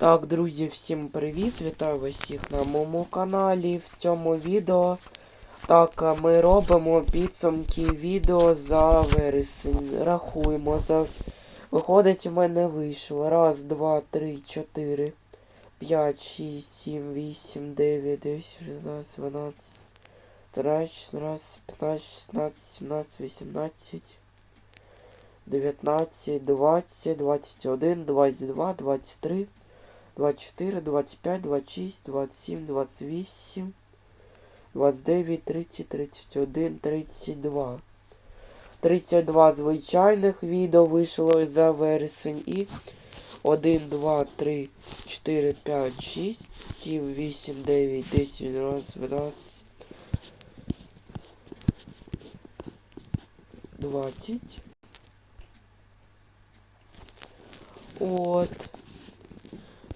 Так, друзі, всім привіт! Вітаю всіх на моєму каналі. В цьому відео так ми робимо підсумки відео за вересень. Рахуємо за. Виходить, у мене вийшло. Раз, два, три, чотири, п'ять, шість, сім, вісім, дев'ять, десять, шістнадцять, дванадцять, тринадцять, шістнадцять, п'ятнадцять, шістнадцять, сімнадцять, вісімнадцять. 19, 20, 21, 22, 23, 24, 25, 26, 27, 28, 29, 30, 31, 32. 32 звичайних відео вийшло за вересень і 1, 2, 3, 4, 5, 6, 7, 8, 9, 10, 11, 12, 20. От.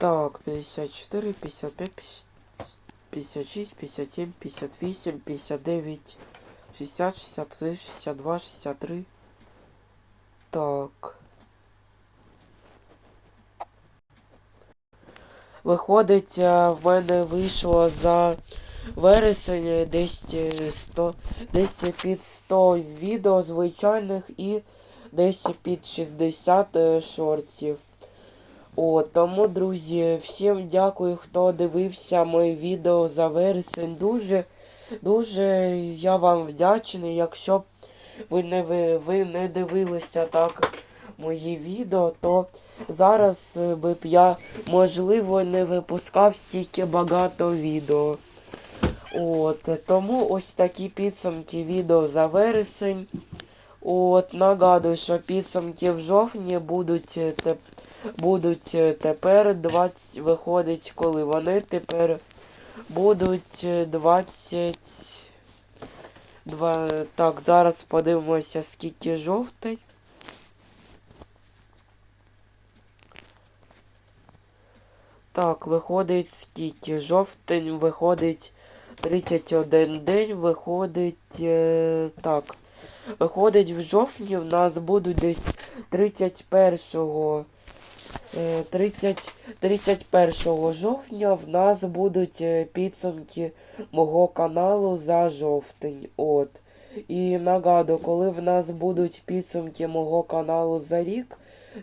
Так, 54, 55, 56, 57, 58, 59, 60, 63, 62, 63. Так. Виходить, е, в мене вийшло за вересень десь е, 100, десь під 100 відео звичайних і десь під 60 е, шортів. О, тому, друзі, всім дякую, хто дивився моє відео за вересень. Дуже, дуже я вам вдячний. Якщо б ви не, ви, ви не дивилися так мої відео, то зараз е, би б я, можливо, не випускав стільки багато відео. От, тому ось такі підсумки відео за вересень. От, нагадую, що підсумки в жовтні будуть, е, будуть е, тепер 20, виходить, коли вони тепер будуть е, 20. Два, так, зараз подивимося, скільки жовтень. Так, виходить скільки? Жовтень виходить 31 день, виходить. Е, так. Виходить, в жовтні в нас будуть десь 31 е, 30, 31 жовтня в нас будуть е, підсумки мого каналу за жовтень. От. І нагадую, коли в нас будуть підсумки мого каналу за рік,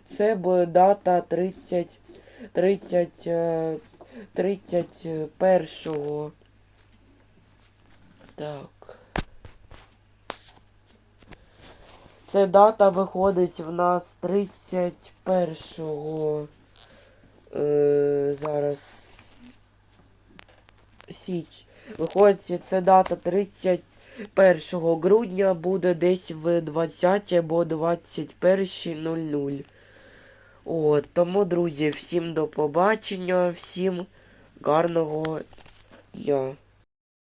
це буде дата 30, 30, е, 31. Так. Це дата виходить в нас 31 е, зараз січ. Виходить, це дата 31 грудня буде десь в 20 або 21.00. От, тому, друзі, всім до побачення, всім гарного дня.